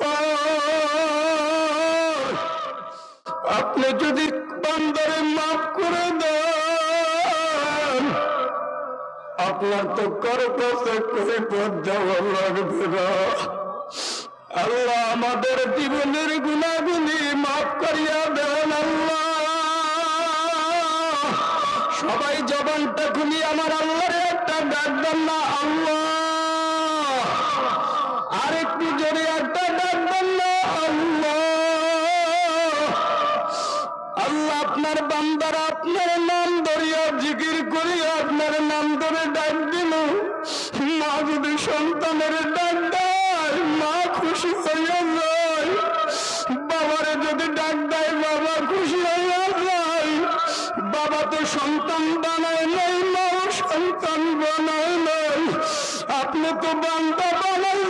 তো আপনি যদি মাফ করে দেন, আপনার তো কাছে করে যাওয়া লাগবে না। আল্লাহ আমাদের জীবনের গুণাগুলি মাফ করিয়া দেন, আল্লাহ। সবাই জবানটা খুলি, আমার আল্লাহরে একটা ডাক দেন না, আল্লাহ। আর একটু জোরে একটা ডাক আল্লাহ আপনার আপনার নাম ধরিয়া জিকির করিয়া আপনার নাম ধরে ডাক দিল। মা যদি সন্তানের ডাক দেয়, মা খুশি হইয়া যায়। বাবারে যদি ডাক দেয়, বাবা খুশি হইয়া যায়। বাবা তো সন্তান বানায় নাই, মাও সন্তান বানায় নাই। আপনি তো বান্দা Come on.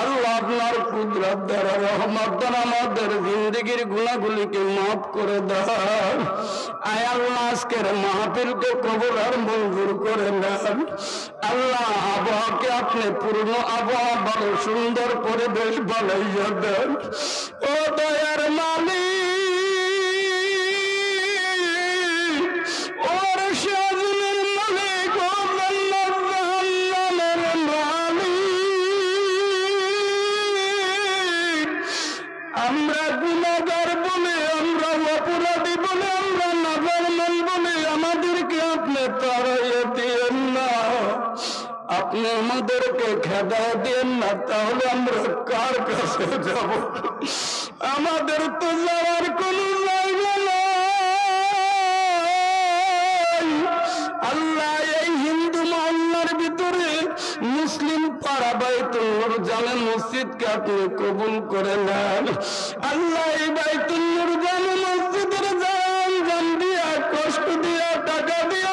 আল্লাহ আপনার কুদরত দ্বারা রহমত দ্বারা আমাদের জিন্দগির গুণাগুলিকে মাফ করে দেন। আয় আল্লাহ, আজকের মাহফিলকে কবর আর মঞ্জুর করে নেন। আল্লাহ, আবহাওয়াকে আপনি পূর্ণ আবহাওয়া ভালো সুন্দর পরিবেশ বানাইয়া দেন। ও দয়ার আমাদেরকে খেদা দেন না, তাহলে আমরা কার কাছে যাব? আমাদের তো যাওয়ার কোনো আল্লাহ এই হিন্দু মহল্লার ভিতরে মুসলিম পাড়া বাইতুল জানেন মসজিদকে আপনি কবুল করে নেন। আল্লাহ এই বাইতুল জানে মসজিদের জান জান দিয়া, কষ্ট দিয়া, টাকা দিয়া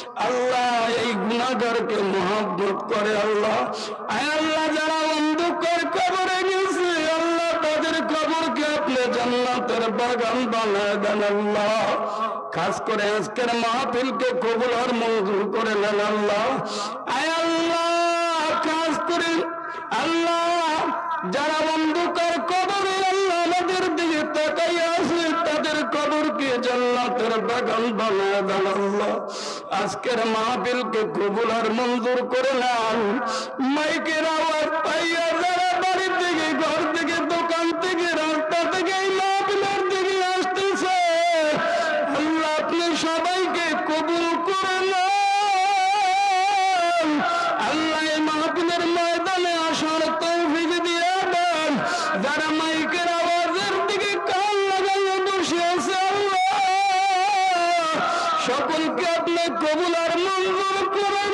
আল্লাহ এই গুণাগারকে মহাব্বত করে আল্লাহ। আল্লাহ, যারা অন্ধকার কবরে গেছে, আল্লাহ তাদের কবরকে আপনি জান্নাতের বাগান বানায় দেন আল্লাহ। খাস করে আজকের মাহফিলকে কবুল আর মঞ্জুর করে নেন আল্লাহ। আয় আল্লাহ, খাস করে আল্লাহ, যারা অন্ধকার কবরে আল্লাহ আমাদের দিকে তাকাই আছে, তাদের কবরকে জান্নাতের বাগান বানায় দেন আল্লাহ। আজকের মাহফিলকে কবুল আর মঞ্জুর করে নেন মাইকের আওয়াজ পাইয়া যারা বাড়ি থেকে ঘর থেকে, দোকান থেকে, রাস্তা থেকে, এই দিকে আসতেছে। আল্লাহ আপনি সবাইকে কবুল করে নেন কবুল আর করে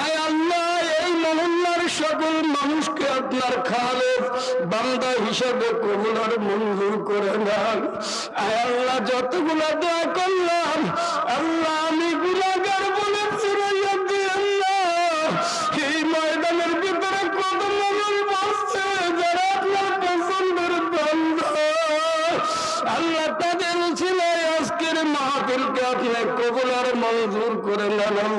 আয় আল্লাহ, এই মহল্লার সকল মানুষকে আপনার খালেদ বান্দা হিসাবে কবুল মঞ্জুর করে নেন। আল্লাহ, যতগুলো দোয়া করলাম, আল্লাহ আমি বলে জোর করে নানান